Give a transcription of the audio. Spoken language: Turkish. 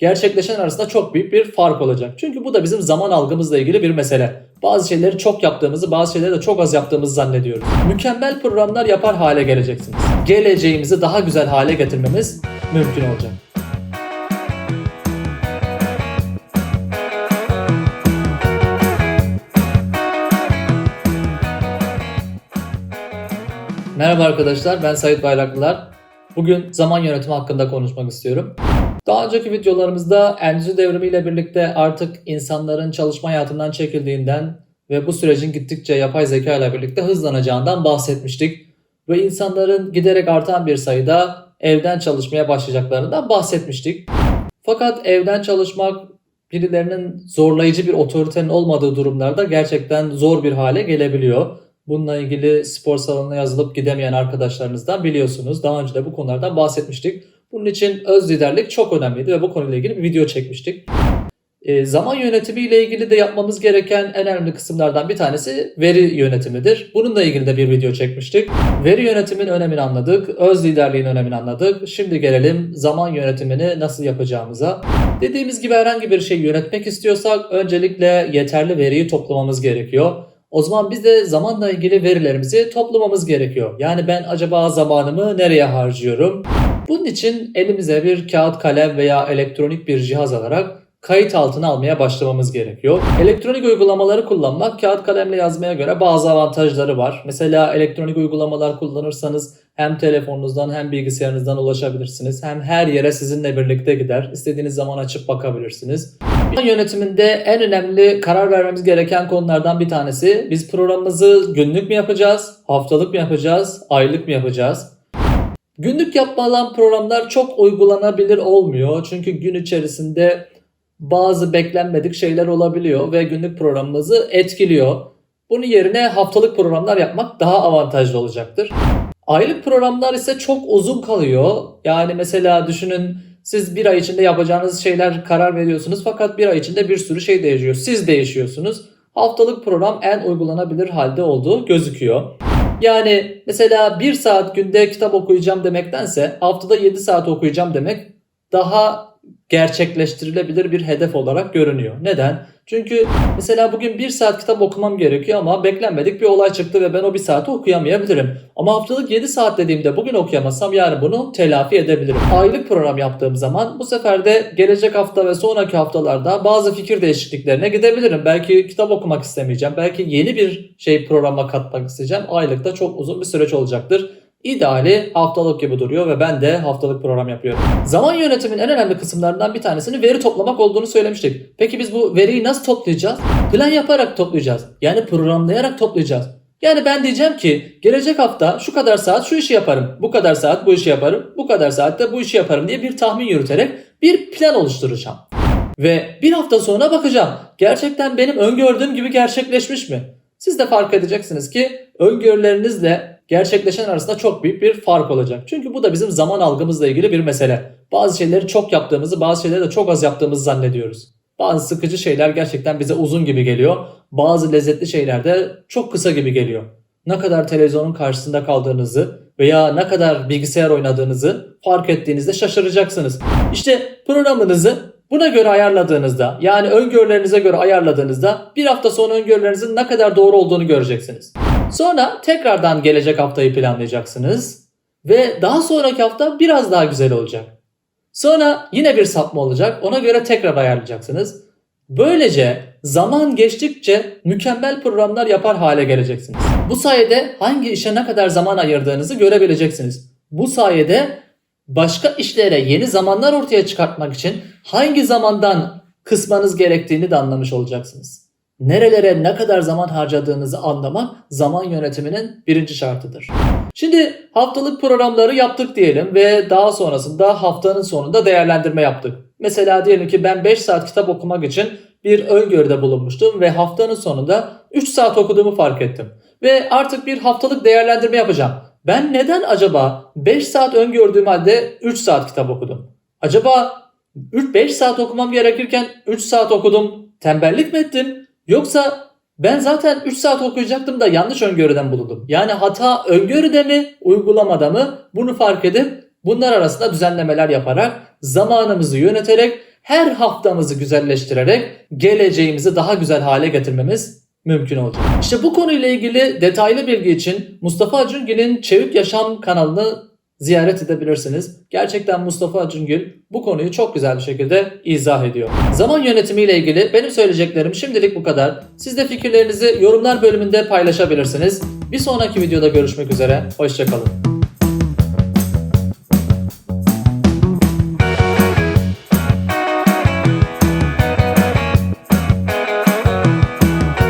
gerçekleşen arasında çok büyük bir fark olacak. Çünkü bu da bizim zaman algımızla ilgili bir mesele. Bazı şeyleri çok yaptığımızı, bazı şeyleri de çok az yaptığımızı zannediyoruz. Mükemmel programlar yapar hale geleceksiniz. Geleceğimizi daha güzel hale getirmemiz mümkün olacak. Merhaba arkadaşlar, ben Sait Bayraklılar. Bugün zaman yönetimi hakkında konuşmak istiyorum. Daha önceki videolarımızda endüstri devrimiyle birlikte artık insanların çalışma hayatından çekildiğinden ve bu sürecin gittikçe yapay zeka ile birlikte hızlanacağından bahsetmiştik. Ve insanların giderek artan bir sayıda evden çalışmaya başlayacaklarından bahsetmiştik. Fakat evden çalışmak birilerinin zorlayıcı bir otoritenin olmadığı durumlarda gerçekten zor bir hale gelebiliyor. Bununla ilgili spor salonuna yazılıp gidemeyen arkadaşlarınızdan biliyorsunuz. Daha önce de bu konulardan bahsetmiştik. Bunun için öz liderlik çok önemliydi ve bu konuyla ilgili bir video çekmiştik. E, zaman yönetimi ile ilgili de yapmamız gereken en önemli kısımlardan bir tanesi veri yönetimidir. Bununla ilgili de bir video çekmiştik. Veri yönetimin önemini anladık, öz liderliğin önemini anladık. Şimdi gelelim zaman yönetimini nasıl yapacağımıza. Dediğimiz gibi herhangi bir şey yönetmek istiyorsak öncelikle yeterli veriyi toplamamız gerekiyor. O zaman biz de zamanla ilgili verilerimizi toplamamız gerekiyor. Yani ben acaba zamanımı nereye harcıyorum? Bunun için elimize bir kağıt kalem veya elektronik bir cihaz alarak kayıt altına almaya başlamamız gerekiyor. Elektronik uygulamaları kullanmak kağıt kalemle yazmaya göre bazı avantajları var. Mesela elektronik uygulamalar kullanırsanız hem telefonunuzdan hem bilgisayarınızdan ulaşabilirsiniz. Hem her yere sizinle birlikte gider. İstediğiniz zaman açıp bakabilirsiniz. Zaman yönetiminde en önemli karar vermemiz gereken konulardan bir tanesi biz programımızı günlük mü yapacağız, haftalık mı yapacağız, aylık mı yapacağız? Günlük yapılan programlar çok uygulanabilir olmuyor. Çünkü gün içerisinde bazı beklenmedik şeyler olabiliyor ve günlük programımızı etkiliyor. Bunun yerine haftalık programlar yapmak daha avantajlı olacaktır. Aylık programlar ise çok uzun kalıyor. Yani mesela düşünün siz bir ay içinde yapacağınız şeyler karar veriyorsunuz fakat bir ay içinde bir sürü şey değişiyor. Siz değişiyorsunuz. Haftalık program en uygulanabilir halde olduğu gözüküyor. Yani mesela bir saat günde kitap okuyacağım demektense haftada 7 saat okuyacağım demek daha gerçekleştirilebilir bir hedef olarak görünüyor. Neden? Çünkü mesela bugün bir saat kitap okumam gerekiyor ama beklenmedik bir olay çıktı ve ben o bir saati okuyamayabilirim. Ama haftalık 7 saat dediğimde bugün okuyamazsam yarın bunu telafi edebilirim. Aylık program yaptığım zaman bu sefer de gelecek hafta ve sonraki haftalarda bazı fikir değişikliklerine gidebilirim. Belki kitap okumak istemeyeceğim. Belki yeni bir şey programa katmak isteyeceğim. Aylıkta çok uzun bir süreç olacaktır. İdeali haftalık gibi duruyor ve ben de haftalık program yapıyorum. Zaman yönetimin en önemli kısımlarından bir tanesini veri toplamak olduğunu söylemiştik. Peki biz bu veriyi nasıl toplayacağız? Plan yaparak toplayacağız. Yani programlayarak toplayacağız. Yani ben diyeceğim ki gelecek hafta şu kadar saat şu işi yaparım. Bu kadar saat bu işi yaparım. Bu kadar saatte bu işi yaparım diye bir tahmin yürüterek bir plan oluşturacağım. Ve bir hafta sonra bakacağım. Gerçekten benim öngördüğüm gibi gerçekleşmiş mi? Siz de fark edeceksiniz ki öngörülerinizle gerçekleşen arasında çok büyük bir fark olacak. Çünkü bu da bizim zaman algımızla ilgili bir mesele. Bazı şeyleri çok yaptığımızı, bazı şeyleri de çok az yaptığımızı zannediyoruz. Bazı sıkıcı şeyler gerçekten bize uzun gibi geliyor. Bazı lezzetli şeyler de çok kısa gibi geliyor. Ne kadar televizyonun karşısında kaldığınızı veya ne kadar bilgisayar oynadığınızı fark ettiğinizde şaşıracaksınız. İşte programınızı buna göre ayarladığınızda yani öngörülerinize göre ayarladığınızda bir hafta sonra öngörülerinizin ne kadar doğru olduğunu göreceksiniz. Sonra tekrardan gelecek haftayı planlayacaksınız ve daha sonraki hafta biraz daha güzel olacak. Sonra yine bir sapma olacak. Ona göre tekrar ayarlayacaksınız. Böylece zaman geçtikçe mükemmel programlar yapar hale geleceksiniz. Bu sayede hangi işe ne kadar zaman ayırdığınızı görebileceksiniz. Bu sayede başka işlere yeni zamanlar ortaya çıkartmak için hangi zamandan kısmanız gerektiğini de anlamış olacaksınız. Nerelere ne kadar zaman harcadığınızı anlamak zaman yönetiminin birinci şartıdır. Şimdi haftalık programları yaptık diyelim ve daha sonrasında haftanın sonunda değerlendirme yaptık. Mesela diyelim ki ben 5 saat kitap okumak için bir öngörüde bulunmuştum ve haftanın sonunda 3 saat okuduğumu fark ettim. Ve artık bir haftalık değerlendirme yapacağım. Ben neden acaba 5 saat öngördüğüm halde 3 saat kitap okudum? Acaba 3-5 saat okumam gerekirken 3 saat okudum. Tembellik mi ettim? Yoksa ben zaten 3 saat okuyacaktım da yanlış öngörüden bulundum. Yani hata öngörüde mi, uygulamada mı bunu fark edip bunlar arasında düzenlemeler yaparak zamanımızı yöneterek her haftamızı güzelleştirerek geleceğimizi daha güzel hale getirmemiz mümkün olacak. İşte bu konuyla ilgili detaylı bilgi için Mustafa Acungil'in Çevik Yaşam kanalını ziyaret edebilirsiniz. Gerçekten Mustafa Acungil bu konuyu çok güzel bir şekilde izah ediyor. Zaman yönetimiyle ilgili benim söyleyeceklerim şimdilik bu kadar. Siz de fikirlerinizi yorumlar bölümünde paylaşabilirsiniz. Bir sonraki videoda görüşmek üzere. Hoşçakalın.